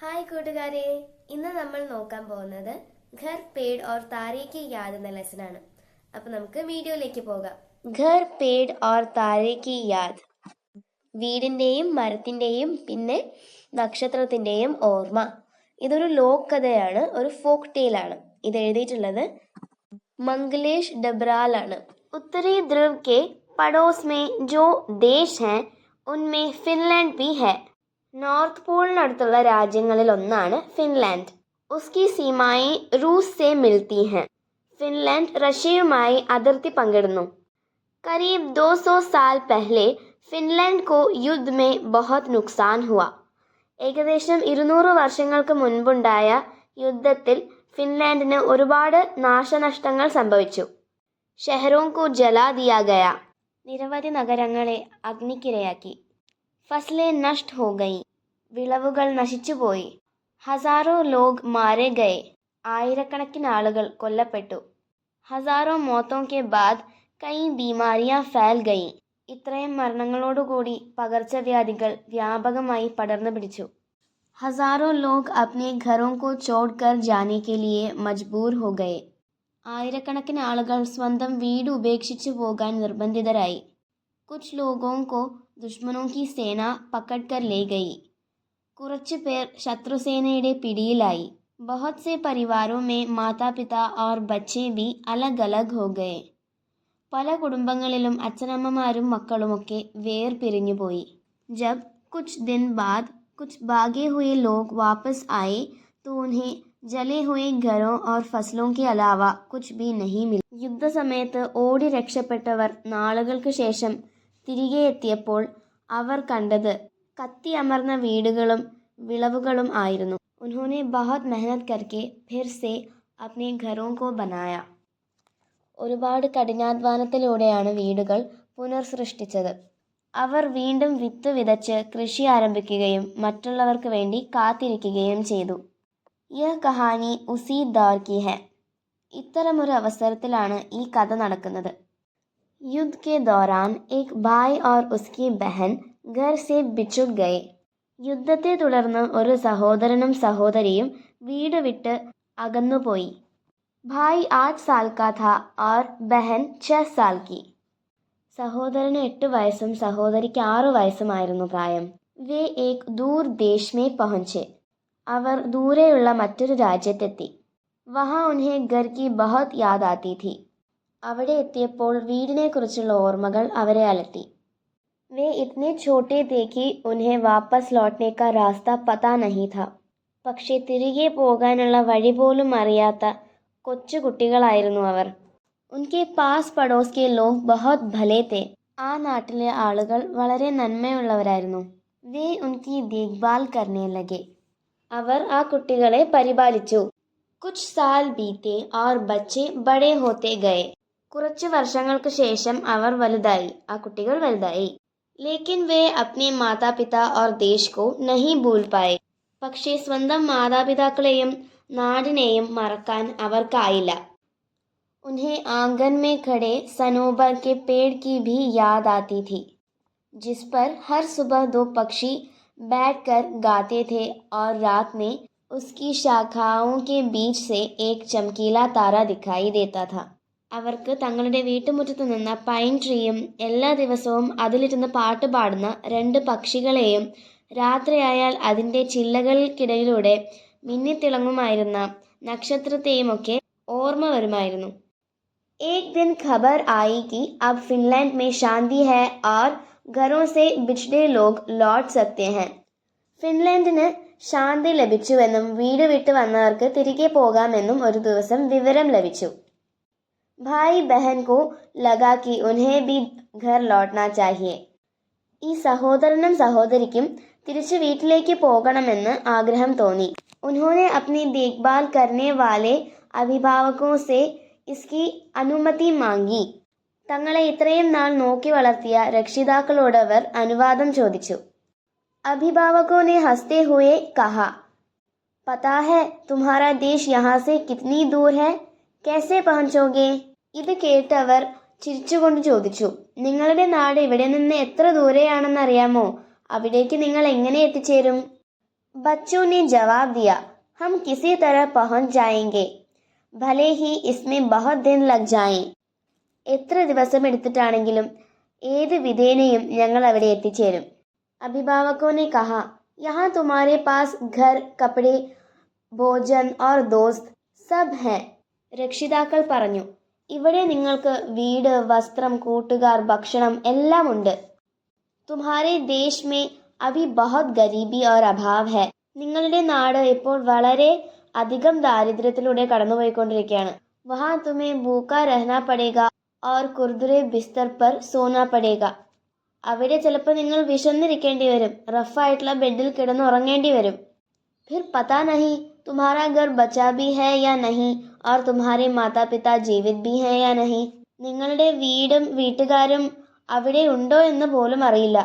Hi കൂട്ടുകാരെ ഇന്ന് നമ്മൾ നോക്കാൻ പോകുന്നത് ഘർ പേഡ് ഓർ താരേക്ക് യാദ് എന്ന ലെസൺ ആണ്. അപ്പൊ നമുക്ക് വീഡിയോയിലേക്ക് പോകാം. ഘർ പേഡ് ഓർ താരേക്ക് യാദ്. വീടിന്റെയും മരത്തിന്റെയും പിന്നെ നക്ഷത്രത്തിന്റെയും ഓർമ്മ. ഇതൊരു ലോക് കഥയാണ് ഒരു ഫോക്ക് ആണ്. ഇത് എഴുതിയിട്ടുള്ളത് മംഗലേഷ് ഡബ്രാലാണ്. ഉത്തരി ധ്രുവ് കെ പടോസ് മേ ജോ ദേശ് ഹെ ഉൻമേ ഫിൻലാൻഡ് ബി ഹെ. നോർത്ത് പോളിനടുത്തുള്ള രാജ്യങ്ങളിൽ ഒന്നാണ് ഫിൻലാൻഡ്. ഉസ്കി സീമായി റൂസ് സെ മിൽത്തി ഹെ ഫിൻലാൻഡ് റഷ്യയുമായി അതിർത്തി പങ്കിടുന്നു. കരീബ് ദോ സോ സാൽ പെഹ്ലെ ഫിൻലാൻഡ് കോ യുദ്ധ മേ ബഹത് നുക്സാൻ ഹുവ. ഏകദേശം ഇരുന്നൂറ് വർഷങ്ങൾക്ക് മുൻപുണ്ടായ യുദ്ധത്തിൽ ഫിൻലാൻഡിന് ഒരുപാട് നാശനഷ്ടങ്ങൾ സംഭവിച്ചു. ഷെഹറോം കോ ജലാ ദിയാ നിരവധി നഗരങ്ങളെ അഗ്നിക്കിരയാക്കി. ഫസ്ലെ നഷ്ട് ഹോ ഗയി. വിളവുകൾ നശിച്ചുപോയി ഹസാറോ ലോഗ് മാരെ ഗയേ. ആയിരക്കണക്കിന് ആളുകൾ കൊല്ലപ്പെട്ടു. ഹസാറോ മോത്തോ കെ ബാദ് കൈ ബീമാരിയാ ഫാൽ ഗൈ ഇത്രയും മരണങ്ങളോടുകൂടി പകർച്ചവ്യാധികൾ വ്യാപകമായി പടർന്നു പിടിച്ചു. ഹസാറോ ലോഗ് അപ്നെ ഘറോ കോ ചോഡ് കർ ജാനെ കെ ലിയെ മജ്ബൂർ ഹോ ഗയേ. ആയിരക്കണക്കിന് ആളുകൾ സ്വന്തം വീട് ഉപേക്ഷിച്ചു പോകാൻ നിർബന്ധിതരായി. കുച്ച് ലോഗോ കോ ദുഷ്മനോ കി സേന പക്കഡ് കർ ലേ ഗയി. കുറച്ചു പേർ ശത്രുസേനയുടെ പിടിയിലായി बहुत से परिवारों में माता पिता और बच्चे भी अलग अलग हो गए പല കുടുംബങ്ങളിലും അച്ഛനമ്മമാരും മക്കളുമൊക്കെ വേർപിരിഞ്ഞുപോയി जब कुछ दिन बाद कुछ भागे हुए लोग वापस आए तो उन्हें जले हुए घरों और फसलों के अलावा कुछ भी नहीं मिला യുദ്ധസമയത്ത് ഓടി രക്ഷപ്പെട്ടവർ നാളുകൾക്ക് ശേഷം തിരികെ എത്തിയപ്പോൾ അവർ കണ്ടത് കത്തിയമർന്ന വീടുകളും വിളവുകളും ആയിരുന്നു. ഉन्होंने बहुत मेहनत करके फिर से अपने घरों को बनाया ഒരുപാട് കഠിനാധ്വാനത്തിലൂടെയാണ് വീടുകൾ പുനർസൃഷ്ടിച്ചത്. അവർ വീണ്ടും വിത്ത് വിതച്ച് കൃഷി ആരംഭിക്കുകയും മറ്റുള്ളവർക്ക് വേണ്ടി കാത്തിരിക്കുകയും ചെയ്തു. യഹ് കഹാനി ഉസി ദൗർ ഹെ. ഇത്തരമൊരു അവസരത്തിലാണ് ഈ കഥ നടക്കുന്നത്. യുദ്ധ കെ ദൗറാൻ ഏക് ഭായ് ഓർ ഉസ്കി ബഹൻ ഘർ സെ ബിച്ചുക് ഗയെ യുദ്ധത്തെ തുടർന്ന് ഒരു സഹോദരനും സഹോദരിയും വീട് വിട്ട് അകന്നുപോയി. ഭായ് ആറ് സാൽ കാ ഥാ ഓർ ബഹൻ ഛ സാൽ സഹോദരന് എട്ട് വയസ്സും സഹോദരിക്ക് ആറു വയസ്സുമായിരുന്നു പ്രായം. വേ ഏക് ദൂർ ദേശ് പഹഞ്ച്. അവർ ദൂരെയുള്ള മറ്റൊരു രാജ്യത്തെത്തി. വഹാ ഉൻഹെ ഗർക്കി ബഹത് യാദ് ആത്തി ഥി അവിടെ എത്തിയപ്പോൾ വീടിനെക്കുറിച്ചുള്ള ഓർമ്മകൾ അവരെ അലട്ടി. വേ छोटे थे कि उन्हें वापस लौटने का रास्ता पता नहीं था। പക്ഷേ തിരികെ പോകാനുള്ള വഴി പോലും അറിയാത്ത കൊച്ചുകുട്ടികളായിരുന്നു അവർ. ഉൻകെ പാസ് പടോസ്കെ കെ ബഹോത് ബഹുത് ഭലേ തേ ആ നാട്ടിലെ ആളുകൾ വളരെ നന്മയുള്ളവരായിരുന്നു। വേ ഉൻകി ദേഖ്ഭാൽ കർണേ ലഗെ അവർ ആ കുട്ടികളെ പരിപാലിച്ചു। കുച്ച് സാൽ ബീത്തെ ഓർ ബച്ചെ ബഡേ ഹോത്തെ ഗയെ കുറച്ച് വർഷങ്ങൾക്ക് ശേഷം അവർ വലുതായി। ആ കുട്ടികൾ വലുതായി। ലേക്കിൻ വേ അപ്നെ മാതാപിതാ ഓർ ദേശ് കോ നഹി ഭൂൽ പായെ പക്ഷേ സ്വന്തം മാതാപിതാക്കളെയും നാടിനെയും മറക്കാൻ അവർക്കായില്ല उन्हें आंगन में खड़े सनोबर के पेड़ की भी याद आती थी जिस पर हर सुबह दो पक्षी बैठकर गाते थे और रात में उसकी शाखाओं के बीच से एक चमकीला तारा दिखाई देता था അവർക്ക് തങ്ങളുടെ വീട്ടുമുറ്റത്ത് നിന്ന പൈൻ ട്രീയും എല്ലാ ദിവസവും അതിലിരുന്ന് പാട്ട് പാടുന്ന രണ്ട് പക്ഷികളെയും രാത്രിയായാൽ അതിൻ്റെ ചില്ലകൾക്കിടയിലൂടെ മിന്നിത്തിളങ്ങുമായിരുന്ന നക്ഷത്രത്തെയുമൊക്കെ ഓർമ്മ വരുമായിരുന്നു एक दिन खबर आई कि अब फिनलैंड में शांति है और घरों से बिछड़े लोग लौट सकते हैं ഫിൻലാൻഡിന് ശാന്തി ലഭിച്ചുവെന്നും വീട് വിട്ട് വന്നവർക്ക് തിരികെ പോകാമെന്നും ഒരു ദിവസം വിവരം ലഭിച്ചു ഭായ് ബഹൻ കോ ലഗാ കി ഉൻഹെ ബി ഘർ ലോട്ട്ന ചാഹിയെ ഈ സഹോദരനും സഹോദരിക്കും തിരിച്ച് വീട്ടിലേക്ക് പോകണമെന്ന് ആഗ്രഹം തോന്നി ഉൻഹോനെ അപ്നി ദേഖ്ഭാൽ കർണേ വാലെ അഭിഭാവകോ സെ ഇസ്കി അനുമതി മാങ്ങി തങ്ങളെ ഇത്രയും നാൾ നോക്കി വളർത്തിയ രക്ഷിതാക്കളോട് അവർ അനുവാദം ചോദിച്ചു अभिभावकों ने हंसते हुए कहा पता है तुम्हारा देश यहाँ से कितनी दूर है കേസെ പഹഞ്ചോകെ ഇത് കേട്ടവർ ചിരിച്ചുകൊണ്ട് ചോദിച്ചു നിങ്ങളുടെ നാട് ഇവിടെ നിന്ന് എത്ര ദൂരെയാണെന്ന് അറിയാമോ അവിടേക്ക് നിങ്ങൾ എങ്ങനെ എത്തിച്ചേരും? ബച്ചു നീ ജവാബ് ദിയ ഹം കിസി തര പഹഞ്ച് ജായെങ്കെ ഭലേ ഹി ഇസ്മേ ബഹത് ദിൻ ലഗ് ജായെ. എത്ര ദിവസം എടുത്തിട്ടാണെങ്കിലും ഏത് വിധേനയും ഞങ്ങൾ അവിടെ എത്തിച്ചേരും. അഭിഭാവകോനെ കഹ യഹ തുമാരെ പാസ് ഘർ കപ്പടെ ഭോജൻ ഓർ ദോസ്ത് സബ് ഹെ. രക്ഷിതാക്കൾ പറഞ്ഞു ഇവിടെ നിങ്ങൾക്ക് വീട് വസ്ത്രം കൂട്ടുകാർ ഭക്ഷണം എല്ലാം ഉണ്ട് തുമ്ഹാരെ ദേശ് അവി ബഹത് ഗരീബി ഓർ അഭാവ് ഹെ. നിങ്ങളുടെ നാട് ഇപ്പോൾ വളരെ അധികം ദാരിദ്ര്യത്തിലൂടെ കടന്നുപോയിക്കൊണ്ടിരിക്കുകയാണ്. വഹാ തുമേ ബൂക്ക രഹന പടേക ഓർ കുർദുരെ ബിസ്തർ പർ സോന പടേക അവിടെ ചിലപ്പോൾ നിങ്ങൾ വിശന്നിരിക്കേണ്ടി വരും റഫായിട്ടുള്ള ബെഡിൽ കിടന്നുറങ്ങേണ്ടി വരും. ഫിർ പതാ നഹി തുമാരാ ഗർ ബച്ചാബി ഹെ യാ നഹി और तुम्हारे മാതാ പിതാ ജീവിത് भी है या नहीं നിങ്ങളുടെ വീടും വീട്ടുകാരും അവിടെ ഉണ്ടോ എന്ന് പോലും അറിയില്ല